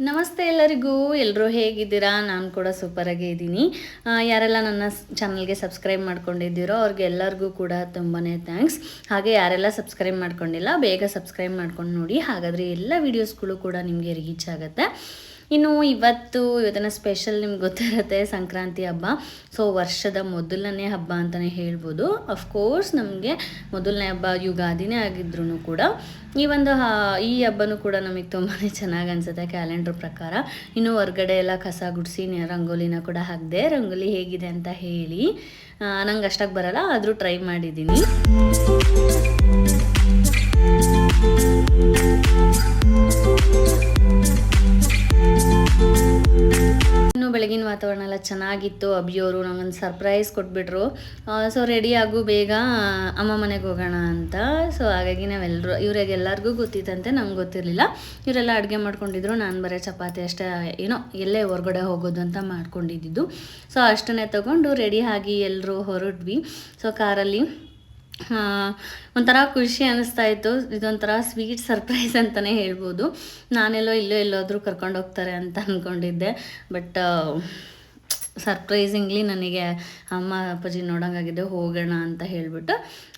ನಮಸ್ತೆ ಎಲ್ಲರಿಗೂ ಎಲ್ಲರೂ ಹೇಗಿದ್ದೀರಾ? ನಾನು ಕೂಡ ಸೂಪರಾಗೇ ಇದ್ದೀನಿ. ಯಾರೆಲ್ಲ ನನ್ನ ಚಾನಲ್ಗೆ ಸಬ್ಸ್ಕ್ರೈಬ್ ಮಾಡ್ಕೊಂಡಿದ್ದೀರೋ, ಅವ್ರಿಗೆ ಎಲ್ಲರಿಗೂ ಕೂಡ ತುಂಬಾ ಥ್ಯಾಂಕ್ಸ್ ಹಾಗೆ ಯಾರೆಲ್ಲ ಸಬ್ಸ್ಕ್ರೈಬ್ ಮಾಡ್ಕೊಂಡಿಲ್ಲ, ಬೇಗ ಸಬ್ಸ್ಕ್ರೈಬ್ ಮಾಡ್ಕೊಂಡು ನೋಡಿ, ಹಾಗಾದರೆ ಎಲ್ಲ ವೀಡಿಯೋಸ್ಗಳು ಕೂಡ ನಿಮಗೆ ರೀಚ್ ಆಗುತ್ತೆ. ಇನ್ನು ಇವತ್ತು ಇವತ್ತಿನ ಸ್ಪೆಷಲ್ ನಿಮ್ಗೆ ಗೊತ್ತಿರುತ್ತೆ ಸಂಕ್ರಾಂತಿ ಹಬ್ಬ. ಸೊ ವರ್ಷದ ಮೊದಲನೇ ಹಬ್ಬ ಅಂತಲೇ ಹೇಳ್ಬೋದು. ಅಫ್ಕೋರ್ಸ್ ನಮಗೆ ಮೊದಲನೇ ಹಬ್ಬ ಯುಗಾದಿನೇ ಆಗಿದ್ರು ಕೂಡ ಈ ಒಂದು ಈ ಹಬ್ಬನೂ ಕೂಡ ನಮಗೆ ತುಂಬಾ ಚೆನ್ನಾಗಿ ಅನಿಸುತ್ತೆ ಕ್ಯಾಲೆಂಡ್ರ್ ಪ್ರಕಾರ. ಇನ್ನು ಹೊರ್ಗಡೆ ಎಲ್ಲ ಕಸ ಗುಡಿಸಿ ರಂಗೋಲಿನ ಕೂಡ ಹಾಕಿದೆ ರಂಗೋಲಿ ಹೇಗಿದೆ ಅಂತ ಹೇಳಿ ನಂಗೆ ಅಷ್ಟಾಗಿ ಬರಲ್ಲ, ಆದರೂ ಟ್ರೈ ಮಾಡಿದ್ದೀನಿ. ಇನ್ನು ಬೆಳಗಿನ ವಾತಾವರಣ ಎಲ್ಲ ಚೆನ್ನಾಗಿತ್ತು. ಅಭಿಯವರು ನಂಗೊಂದು ಸರ್ಪ್ರೈಸ್ ಕೊಟ್ಬಿಟ್ರು. ಸೊ ರೆಡಿ ಆಗು ಬೇಗ ಅಮ್ಮ ಮನೆಗೆ ಹೋಗೋಣ ಅಂತ. ಸೊ ಹಾಗಾಗಿ ನಾವೆಲ್ಲರೂ ಇವ್ರಿಗೆ ಎಲ್ಲರಿಗೂ ಗೊತ್ತಿತ್ತಂತೆ ನಮ್ಗೆ ಗೊತ್ತಿರಲಿಲ್ಲ. ಇವರೆಲ್ಲ ಅಡುಗೆ ಮಾಡ್ಕೊಂಡಿದ್ರು, ನಾನು ಬರೀ ಚಪಾತಿ ಅಷ್ಟೇ, ಏನೋ ಎಲ್ಲೇ ಹೊರಗಡೆ ಹೋಗೋದು ಅಂತ ಮಾಡ್ಕೊಂಡಿದ್ದು ಸೊ ಅಷ್ಟನ್ನೇ ತಗೊಂಡು ರೆಡಿ ಆಗಿ ಎಲ್ಲರೂ ಹೊರಟ್ವಿ. ಸೊ ಕಾರಲ್ಲಿ ಒಂಥರ ಖುಷಿ ಅನ್ನಿಸ್ತಾ ಇತ್ತು. ಇದೊಂಥರ ಸ್ವೀಟ್ ಸರ್ಪ್ರೈಸ್ ಅಂತಲೇ ಹೇಳ್ಬೋದು. ನಾನೆಲ್ಲೋ ಇಲ್ಲೋ ಎಲ್ಲೋದ್ರೂ ಕರ್ಕೊಂಡು ಹೋಗ್ತಾರೆ ಅಂತ ಅಂದ್ಕೊಂಡಿದ್ದೆ ಬಟ್ ಸರ್ಪ್ರೈಸಿಂಗ್ಲಿ ನನಗೆ ಅಮ್ಮ, ಅಪ್ಪಾಜಿ ನೋಡೋಂಗಾಗಿದೆ, ಹೋಗೋಣ ಅಂತ ಹೇಳಿಬಿಟ್ಟು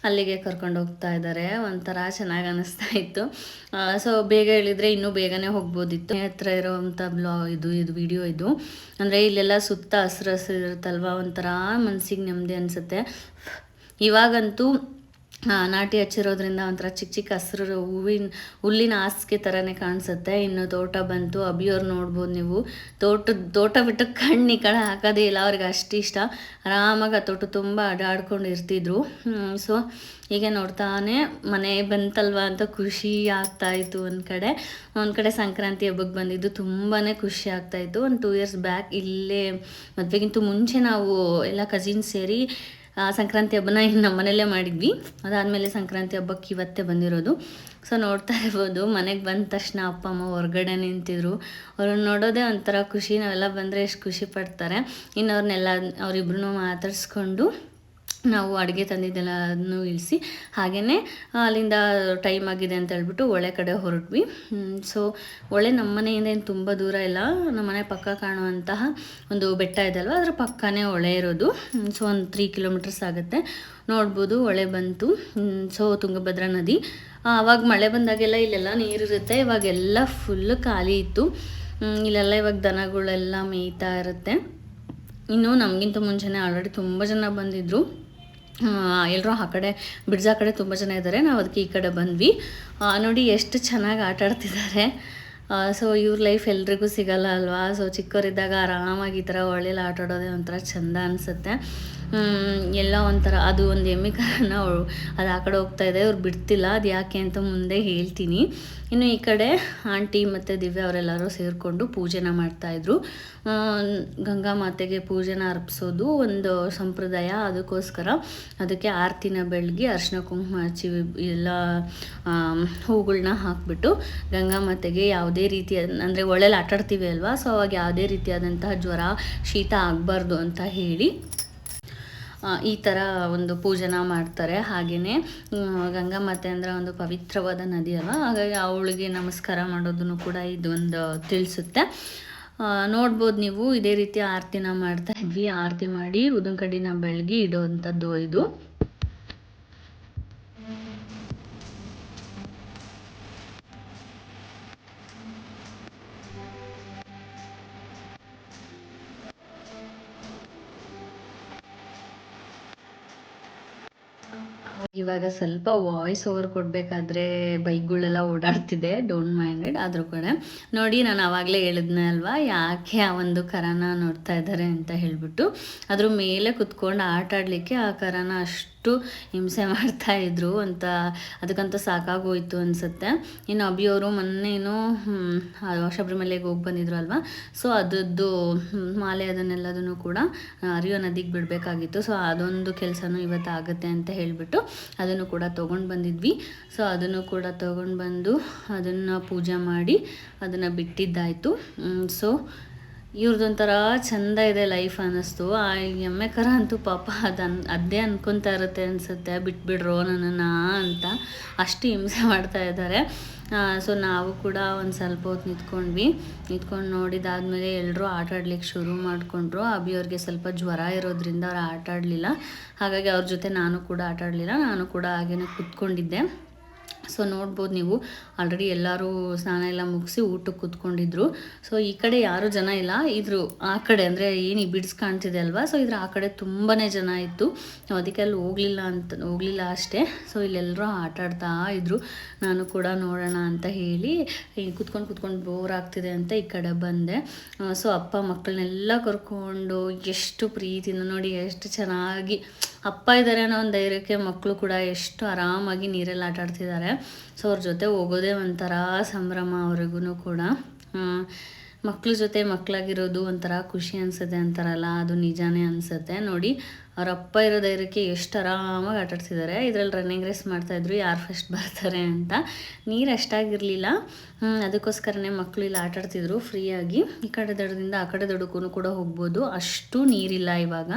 ಅಲ್ಲಿಗೆ ಕರ್ಕೊಂಡು ಹೋಗ್ತಾ ಇದ್ದಾರೆ. ಒಂಥರ ಚೆನ್ನಾಗಿ ಅನ್ನಿಸ್ತಾ ಇತ್ತು. ಸೊ ಬೇಗ ಹೇಳಿದರೆ ಇನ್ನೂ ಬೇಗನೆ ಹೋಗ್ಬೋದಿತ್ತು. ಹತ್ರ ಇರೋವಂಥ ಬ್ಲಾ ಇದು ಇದು ವಿಡಿಯೋ ಇದು. ಅಂದರೆ ಇಲ್ಲೆಲ್ಲ ಸುತ್ತ ಹಸ್ರು ಹಸಿರು ಇರುತ್ತಲ್ವ? ಒಂಥರ ಮನಸ್ಸಿಗೆ ನೆಮ್ಮದಿ ಅನಿಸುತ್ತೆ. ಇವಾಗಂತೂ ನಾಟಿ ಹಚ್ಚಿರೋದ್ರಿಂದ ಒಂಥರ ಚಿಕ್ಕ ಚಿಕ್ಕ ಹಸಿರು ಹೂವಿನ, ಹುಲ್ಲಿನ ಹಾಸಿಗೆ ಥರನೇ ಕಾಣಿಸುತ್ತೆ. ಇನ್ನು ತೋಟ ಬಂತು ಅಭಿಯವ್ರು ನೋಡ್ಬೋದು ನೀವು. ತೋಟದ, ತೋಟ ಬಿಟ್ಟು ಕಣ್ಣು ಕಡೆ ಹಾಕೋದೇ ಇಲ್ಲ, ಅವ್ರಿಗೆ ಅಷ್ಟು ಇಷ್ಟ. ಆರಾಮಾಗಿ ಆ ತೋಟ ತುಂಬ ಅಡಾಡ್ಕೊಂಡು ಇರ್ತಿದ್ರು. ಸೊ, ಹೀಗೆ ನೋಡ್ತಾನೆ ಮನೆ ಬಂತಲ್ವ ಅಂತ ಖುಷಿ ಆಗ್ತಾಯಿತ್ತು ಒಂದು ಕಡೆ. ಒಂದು ಕಡೆ ಸಂಕ್ರಾಂತಿ ಹಬ್ಬಕ್ಕೆ ಬಂದಿದ್ದು ತುಂಬಾ ಖುಷಿ ಆಗ್ತಾಯಿತ್ತು ಒಂದು ಟೂ ಇಯರ್ಸ್ ಬ್ಯಾಕ್ ಇಲ್ಲೇ ಮದುವೆಗಿಂತ ಮುಂಚೆ ನಾವು ಎಲ್ಲ ಕಸಿನ್ಸ್ ಸೇರಿ ಸಂಕ್ರಾಂತಿ ಹಬ್ಬನ ಇನ್ನು ನಮ್ಮ ಮನೆಯಲ್ಲೇ ಮಾಡಿದ್ವಿ. ಅದಾದಮೇಲೆ ಸಂಕ್ರಾಂತಿ ಹಬ್ಬಕ್ಕೆ ಇವತ್ತೇ ಬಂದಿರೋದು. ಸೊ ನೋಡ್ತಾ ಇರ್ಬೋದು, ಮನೆಗೆ ಬಂದ ತಕ್ಷಣ ಅಪ್ಪ, ಅಮ್ಮ ಹೊರಗಡೆ ನಿಂತಿದ್ರು. ಅವ್ರನ್ನ ನೋಡೋದೇ ಒಂಥರ ಖುಷಿ. ನಾವೆಲ್ಲ ಬಂದರೆ ಎಷ್ಟು ಖುಷಿ ಪಡ್ತಾರೆ. ಇನ್ನು ಅವ್ರನ್ನೆಲ್ಲ ಅವರಿಬ್ರು ಮಾತಾಡಿಸ್ಕೊಂಡು ನಾವು ಅಡುಗೆ ತಂದಿದ್ದೆಲ್ಲನೂ ಇಳಿಸಿ ಹಾಗೆಯೇ ಅಲ್ಲಿಂದ ಟೈಮ್ ಆಗಿದೆ ಅಂತ ಹೇಳ್ಬಿಟ್ಟು ಒಳೆ ಕಡೆ ಹೊರಟ್ವಿ. ಸೊ ಒಳೆ ನಮ್ಮ ಮನೆಯಿಂದ ಏನು ತುಂಬ ದೂರ ಇಲ್ಲ. ನಮ್ಮ ಮನೆ ಪಕ್ಕ ಕಾಣುವಂತಹ ಒಂದು ಬೆಟ್ಟ ಇದೆ ಅದರ ಪಕ್ಕನೇ ಒಳೆ ಇರೋದು. ಸೊ ಒಂದು ತ್ರೀ ಕಿಲೋಮೀಟರ್ಸ್ ಆಗುತ್ತೆ. ನೋಡ್ಬೋದು ಒಳೆ ಬಂತು. ಸೊ ತುಂಗಭದ್ರಾ ನದಿ. ಆವಾಗ ಮಳೆ ಬಂದಾಗೆಲ್ಲ ಇಲ್ಲೆಲ್ಲ ನೀರಿರುತ್ತೆ. ಇವಾಗೆಲ್ಲ ಫುಲ್ ಖಾಲಿ ಇತ್ತು. ಇಲ್ಲೆಲ್ಲ ಇವಾಗ ದನಗಳೆಲ್ಲ ಮೇಯ್ತಾ ಇರುತ್ತೆ. ಇನ್ನು ನಮಗಿಂತ ಮುಂಚೆನೇ ಆಲ್ರೆಡಿ ತುಂಬ ಜನ ಬಂದಿದ್ದರು ಎಲ್ಲರೂ ಆ ಕಡೆ ಬಿಡ್ಜಾ ಕಡೆ ತುಂಬ ಜನ ಇದ್ದಾರೆ ನಾವು ಅದಕ್ಕೆ ಈ ಕಡೆ ಬಂದ್ವಿ. ನೋಡಿ ಎಷ್ಟು ಚೆನ್ನಾಗಿ ಆಟ ಆಡ್ತಿದ್ದಾರೆ ಸೊ ಇವ್ರ ಲೈಫ್ ಎಲ್ರಿಗೂ ಸಿಗಲ್ಲ ಅಲ್ವಾ? ಸೊ ಚಿಕ್ಕವರಿದ್ದಾಗ ಆರಾಮಾಗಿ ಈ ಥರ ಒಳ್ಳೆಲ್ಲ ಆಟ ಆಡೋದೇ ಒಂಥರ ಚೆಂದ ಅನಿಸುತ್ತೆ. ಎಲ್ಲ ಒಂಥರ ಅದು ಒಂದು ಎಮ್ಮೆ ಕಾರಣ ಅದು ಆ ಕಡೆ ಹೋಗ್ತಾ ಇದೆ, ಅವ್ರು ಬಿಡ್ತಿಲ್ಲ. ಅದು ಯಾಕೆ ಅಂತ ಮುಂದೆ ಹೇಳ್ತೀನಿ. ಇನ್ನು ಈ ಕಡೆ ಆಂಟಿ ಮತ್ತು ದಿವ್ಯ ಅವರೆಲ್ಲರೂ ಸೇರಿಕೊಂಡು ಪೂಜೆನ ಮಾಡ್ತಾಯಿದ್ರು ಗಂಗಾ ಮಾತೆಗೆ ಪೂಜೆನ ಅರ್ಪಿಸೋದು ಒಂದು ಸಂಪ್ರದಾಯ. ಅದಕ್ಕೋಸ್ಕರ ಅದಕ್ಕೆ ಆರತಿನ ಬೆಳಗ್ಗೆ ಅರ್ಶಿನ ಕುಂಕುಮ ಹಚ್ಚಿ ಎಲ್ಲ ಹೂಗಳನ್ನ ಹಾಕ್ಬಿಟ್ಟು ಗಂಗಾ ಮಾತೆಗೆ ಯಾವುದೇ ರೀತಿಯ ಅಂದರೆ ಒಳ್ಳೆಯಲ್ಲಿ ಆಟಾಡ್ತೀವಿ ಅಲ್ವಾ? ಸೊ ಅವಾಗ ಯಾವುದೇ ರೀತಿಯಾದಂತಹ ಜ್ವರ, ಶೀತ ಆಗಬಾರ್ದು ಅಂತ ಹೇಳಿ ಈ ಥರ ಒಂದು ಪೂಜನ ಮಾಡ್ತಾರೆ. ಹಾಗೆಯೇ ಗಂಗಾ ಮಾತೆ ಅಂದರೆ ಒಂದು ಪವಿತ್ರವಾದ ನದಿ ಅಲ್ವಾ? ಹಾಗಾಗಿ ಅವಳಿಗೆ ನಮಸ್ಕಾರ ಮಾಡೋದನ್ನು ಕೂಡ ಇದೊಂದು ತಿಳಿಸುತ್ತೆ. ನೋಡ್ಬೋದು ನೀವು ಇದೇ ರೀತಿ ಆರತಿನ ಮಾಡ್ತಾ ಇದ್ವಿ ಆರತಿ ಮಾಡಿ ಉದಿನ ಕಡ್ಡಿನ ಬೆಳಗಿ ಇಡೋವಂಥದ್ದು ಇದು. ಇವಾಗ ಸ್ವಲ್ಪ ವಾಯ್ಸ್ ಓವರ್ ಕೊಡಬೇಕಾದ್ರೆ ಬೈಕ್ಗಳೆಲ್ಲ ಓಡಾಡ್ತಿದೆ ಡೋಂಟ್ ಮೈಂಡೆಡ್ ಆದರೂ ಕೂಡ ನೋಡಿ, ನಾನು ಆವಾಗಲೇ ಹೇಳಿದ್ನಲ್ವಾ, ಯಾಕೆ ಆ ಒಂದು ಕರಾನ ನೋಡ್ತಾ ಇದ್ದಾರೆ ಅಂತ ಹೇಳ್ಬಿಟ್ಟು. ಅದ್ರ ಮೇಲೆ ಕುತ್ಕೊಂಡು ಆಟ ಆಡಲಿಕ್ಕೆ ಆ ಕರಾನ ಅಷ್ಟು ಹಿಂಸೆ ಮಾಡ್ತಾ ಇದ್ರು ಅಂತ ಅದಕ್ಕಂತ ಸಾಕಾಗೋಯ್ತು ಅನಿಸುತ್ತೆ. ಇನ್ನು ಅಭಿಯವರು ಮೊನ್ನೇನು ಶಬರಿಮಲೆಗೆ ಹೋಗಿ ಬಂದಿದ್ರು ಅಲ್ವಾ? ಸೊ ಅದದ್ದು ಮಾಲೆ ಅದನ್ನೆಲ್ಲದನ್ನು ಕೂಡ ಅರಿಯೋ ನದಿಗೆ ಬಿಡಬೇಕಾಗಿತ್ತು. ಸೊ ಅದೊಂದು ಕೆಲಸನೂ ಇವತ್ತು ಆಗುತ್ತೆ ಅಂತ ಹೇಳಿಬಿಟ್ಟು ಅದನ್ನು ಕೂಡ ತೊಗೊಂಡು ಬಂದಿದ್ವಿ. ಸೊ ಅದನ್ನು ಕೂಡ ತೊಗೊಂಡು ಬಂದು ಅದನ್ನು ಪೂಜೆ ಮಾಡಿ ಅದನ್ನು ಬಿಟ್ಟಿದ್ದಾಯಿತು. ಸೊ ಇವ್ರದ್ದೊಂಥರ ಚಂದ ಇದೆ ಲೈಫ್ ಅನ್ನಿಸ್ತು. ಆ ಎಮ್ಮೆ ಕರ ಅಂತೂ ಪಾಪ ಅದನ್ ಅದೇ ಅನ್ಕೊತಾ ಇರುತ್ತೆ ಅನಿಸುತ್ತೆ. ಬಿಟ್ಬಿಡ್ರೋ ನನ್ನನ್ನು ಅಂತ ಅಷ್ಟು ಹಿಂಸೆ ಮಾಡ್ತಾ ಇದ್ದಾರೆ. ಸೊ ನಾವು ಕೂಡ ಒಂದು ಸ್ವಲ್ಪ ಹೊತ್ತು ನಿಂತ್ಕೊಂಡ್ವಿ. ನಿಂತ್ಕೊಂಡು ನೋಡಿದಾದ್ಮೇಲೆ ಎಲ್ಲರೂ ಆಟ ಆಡ್ಲಿಕ್ಕೆ ಶುರು ಮಾಡಿಕೊಂಡ್ರು. ಅಭಿಯವ್ರಿಗೆ ಸ್ವಲ್ಪ ಜ್ವರ ಇರೋದ್ರಿಂದ ಅವ್ರು ಆಟ ಆಡಲಿಲ್ಲ. ಹಾಗಾಗಿ ಅವ್ರ ಜೊತೆ ನಾನು ಕೂಡ ಆಟ ಆಡಲಿಲ್ಲ. ನಾನು ಕೂಡ ಹಾಗೇನೆ ಕೂತ್ಕೊಂಡಿದ್ದೆ. ಸೊ ನೋಡ್ಬೋದು ನೀವು. ಆಲ್ರೆಡಿ ಎಲ್ಲರೂ ಸ್ನಾನ ಎಲ್ಲ ಮುಗಿಸಿ ಊಟಕ್ಕೆ ಕೂತ್ಕೊಂಡಿದ್ರು. ಸೊ ಈ ಕಡೆ ಯಾರೂ ಜನ ಇಲ್ಲ. ಇದ್ರು ಆ ಕಡೆ ಅಂದರೆ ಏನು ಈ ಬಿಡ್ಸ್ ಕಾಣ್ತಿದೆ ಅಲ್ವಾ? ಸೊ ಇದ್ರ ಆ ಕಡೆ ತುಂಬಾ ಜನ ಇತ್ತು ಅದಕ್ಕೆ ಅಲ್ಲಿ ಹೋಗಲಿಲ್ಲ ಅಂತ, ಹೋಗಲಿಲ್ಲ ಅಷ್ಟೇ. ಸೊ ಇಲ್ಲೆಲ್ಲರೂ ಆಟ ಆಡ್ತಾ ಇದ್ರು. ನಾನು ಕೂಡ ನೋಡೋಣ ಅಂತ ಹೇಳಿ ಕುತ್ಕೊಂಡು ಕುತ್ಕೊಂಡು ಬೋರ್ ಆಗ್ತಿದೆ ಅಂತ ಈ ಕಡೆ ಬಂದೆ. ಸೊ ಅಪ್ಪ ಮಕ್ಕಳನ್ನೆಲ್ಲ ಕರ್ಕೊಂಡು ಎಷ್ಟು ಪ್ರೀತಿಯಿಂದ ನೋಡಿ, ಎಷ್ಟು ಚೆನ್ನಾಗಿ. ಅಪ್ಪ ಇದ್ದಾರೆ ಅನ್ನೋ ಒಂದು ಧೈರ್ಯಕ್ಕೆ ಮಕ್ಕಳು ಕೂಡ ಎಷ್ಟು ಆರಾಮಾಗಿ ನೀರಲ್ಲಿ ಆಟ ಆಡ್ತಿದ್ದಾರೆ. ಸೊ ಅವ್ರ ಜೊತೆ ಹೋಗೋದೇ ಒಂಥರ ಸಂಭ್ರಮ ಅವ್ರಿಗೂ ಕೂಡ. ಮಕ್ಳ ಜೊತೆ ಮಕ್ಕಳಾಗಿರೋದು ಒಂಥರ ಖುಷಿ ಅನಿಸುತ್ತೆ ಅಂತಾರಲ್ಲ, ಅದು ನಿಜಾನೇ ಅನಿಸುತ್ತೆ. ನೋಡಿ, ಅವ್ರ ಅಪ್ಪ ಇರೋ ಧೈರ್ಯಕ್ಕೆ ಎಷ್ಟು ಆರಾಮಾಗಿ ಆಟಾಡ್ತಿದ್ದಾರೆ ಇದರಲ್ಲಿ ರನ್ನಿಂಗ್ ರೇಸ್ ಮಾಡ್ತಾಯಿದ್ರು ಯಾರು ಫಸ್ಟ್ ಬರ್ತಾರೆ ಅಂತ. ನೀರು ಅಷ್ಟಾಗಿರಲಿಲ್ಲ. ಅದಕ್ಕೋಸ್ಕರನೇ ಮಕ್ಕಳು ಇಲ್ಲಿ ಆಟ ಆಡ್ತಿದ್ರು ಫ್ರೀಯಾಗಿ ಈ ಕಡೆ ದಡದಿಂದ ಆ ಕಡೆ ದಡಕ್ಕೂ ಕೂಡ ಹೋಗ್ಬೋದು. ಅಷ್ಟು ನೀರಿಲ್ಲ ಇವಾಗ.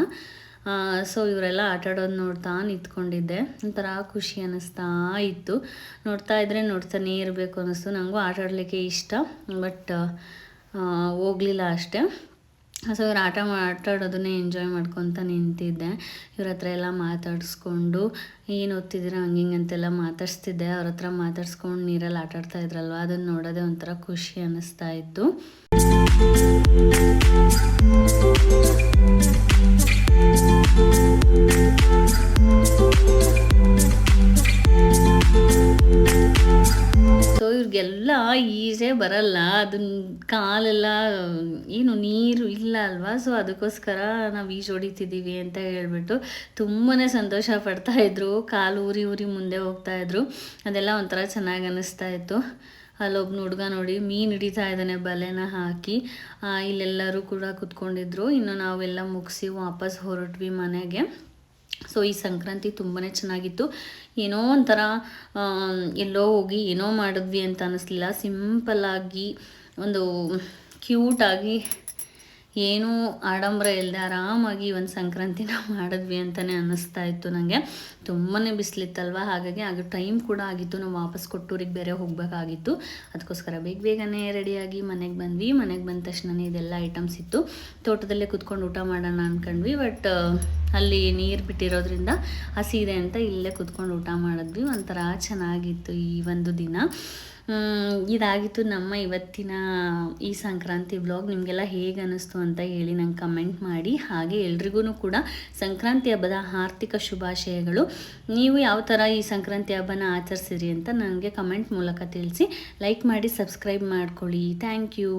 ಸೊ ಇವರೆಲ್ಲ ಆಟಾಡೋದು ನೋಡ್ತಾ ನಿಂತ್ಕೊಂಡಿದ್ದೆ. ಒಂಥರ ಖುಷಿ ಅನ್ನಿಸ್ತಾ ಇತ್ತು. ನೋಡ್ತಾ ಇದ್ದರೆ ನೋಡ್ತಾನೇ ಇರಬೇಕು ಅನ್ನಿಸ್ತು ನನಗೂ ಆಟ ಆಡಲಿಕ್ಕೆ ಇಷ್ಟ. ಬಟ್ ಹೋಗಲಿಲ್ಲ ಅಷ್ಟೇ. ಸೊ ಇವ್ರು ಆಟ ಆಟಾಡೋದನ್ನೇ ಎಂಜಾಯ್ ಮಾಡ್ಕೊತ ನಿಂತಿದ್ದೆ. ಇವ್ರ ಹತ್ರ ಎಲ್ಲ ಮಾತಾಡಿಸ್ಕೊಂಡು, ಏನು ಓದ್ತಿದ್ದೀರ? ಹಂಗೆ ಹಿಂಗೆ ಅಂತೆಲ್ಲ ಮಾತಾಡಿಸ್ತಿದ್ದೆ. ಅವ್ರ ಹತ್ರ ಮಾತಾಡ್ಸ್ಕೊಂಡು ನೀರಲ್ಲಿ ಆಟಾಡ್ತಾ ಇದ್ರಲ್ವ? ಅದನ್ನು ನೋಡೋದೇ ಒಂಥರ ಖುಷಿ ಅನ್ನಿಸ್ತಾ ಇತ್ತು. ಸೊ ಇವ್ರಿಗೆಲ್ಲ ಈಜೇ ಬರಲ್ಲ. ಅದನ್ನ ಕಾಲೆಲ್ಲ, ಏನು ನೀರು ಇಲ್ಲ ಅಲ್ವಾ? ಸೊ ಅದಕ್ಕೋಸ್ಕರ ನಾವು ಈಜು ಹೊಡಿತಿದ್ದೀವಿ ಅಂತ ಹೇಳ್ಬಿಟ್ಟು ತುಂಬಾ ಸಂತೋಷ ಪಡ್ತಾ ಇದ್ರು. ಕಾಲು ಊರಿ ಊರಿ ಮುಂದೆ ಹೋಗ್ತಾ ಇದ್ರು. ಅದೆಲ್ಲ ಒಂಥರ ಚೆನ್ನಾಗಿ ಅನ್ನಿಸ್ತಾ ಇತ್ತು. ಅಲ್ಲೊಬ್ಬ ಹುಡುಗ ನೋಡಿ ಮೀನು ಹಿಡಿತಾ ಇದ್ದಾನೆ, ಬಲೆನ ಹಾಕಿ. ಇಲ್ಲೆಲ್ಲರೂ ಕೂಡ ಕುತ್ಕೊಂಡಿದ್ರು. ಇನ್ನು ನಾವೆಲ್ಲ ಮುಗಿಸಿ ವಾಪಸ್ ಹೊರಟ್ವಿ ಮನೆಗೆ. ಸೊ ಈ ಸಂಕ್ರಾಂತಿ ತುಂಬಾ ಚೆನ್ನಾಗಿತ್ತು. ಏನೋ ಒಂಥರ ಎಲ್ಲೋ ಹೋಗಿ ಏನೋ ಮಾಡಿದ್ವಿ ಅಂತ ಅನ್ನಿಸ್ಲಿಲ್ಲ ಸಿಂಪಲ್ಲಾಗಿ ಒಂದು ಕ್ಯೂಟಾಗಿ ಏನೂ ಆಡಂಬರ ಇಲ್ಲದೆ ಆರಾಮಾಗಿ ಒಂದು ಸಂಕ್ರಾಂತಿನ ಮಾಡಿದ್ವಿ ಅಂತಲೇ ಅನ್ನಿಸ್ತಾ ಇತ್ತು ನನಗೆ ತುಂಬಾ ಬಿಸಿಲಿತ್ತಲ್ವ? ಹಾಗಾಗಿ ಆಗ ಟೈಮ್ ಕೂಡ ಆಗಿತ್ತು. ನಾವು ವಾಪಸ್ ಕೊಟ್ಟೂರಿಗೆ ಬೇರೆ ಹೋಗಬೇಕಾಗಿತ್ತು. ಅದಕ್ಕೋಸ್ಕರ ಬೇಗ ಬೇಗನೆ ರೆಡಿಯಾಗಿ ಮನೆಗೆ ಬಂದ್ವಿ. ಮನೆಗೆ ಬಂದ ತಕ್ಷಣ ಇದೆಲ್ಲ ಐಟಮ್ಸ್ ಇತ್ತು. ತೋಟದಲ್ಲೇ ಕುತ್ಕೊಂಡು ಊಟ ಮಾಡೋಣ ಅಂದ್ಕೊಂಡ್ವಿ ಬಟ್ ಅಲ್ಲಿ ನೀರು ಬಿಟ್ಟಿರೋದ್ರಿಂದ ಹಸಿ ಇದೆ ಅಂತ ಇಲ್ಲೇ ಕುತ್ಕೊಂಡು ಊಟ ಮಾಡಿದ್ವಿ. ಒಂಥರ ಚೆನ್ನಾಗಿತ್ತು ಈ ಒಂದು ದಿನ. ಇದಾಗಿತ್ತು ನಮ್ಮ ಇವತ್ತಿನ ಈ ಸಂಕ್ರಾಂತಿ ಬ್ಲಾಗ್ ನಿಮಗೆಲ್ಲ ಹೇಗೆ ಅನ್ನಿಸ್ತು ಅಂತ ಹೇಳಿ ನಂಗೆ ಕಮೆಂಟ್ ಮಾಡಿ. ಹಾಗೆ ಎಲ್ರಿಗೂ ಕೂಡ ಸಂಕ್ರಾಂತಿ ಹಬ್ಬದ ಆರ್ಥಿಕ ಶುಭಾಶಯಗಳು. ನೀವು ಯಾವ ಥರ ಈ ಸಂಕ್ರಾಂತಿ ಹಬ್ಬನ ಆಚರಿಸಿರಿ ಅಂತ ನನಗೆ ಕಮೆಂಟ್ ಮೂಲಕ ತಿಳಿಸಿ. ಲೈಕ್ ಮಾಡಿ ಸಬ್ಸ್ಕ್ರೈಬ್ ಮಾಡ್ಕೊಳ್ಳಿ. Thank you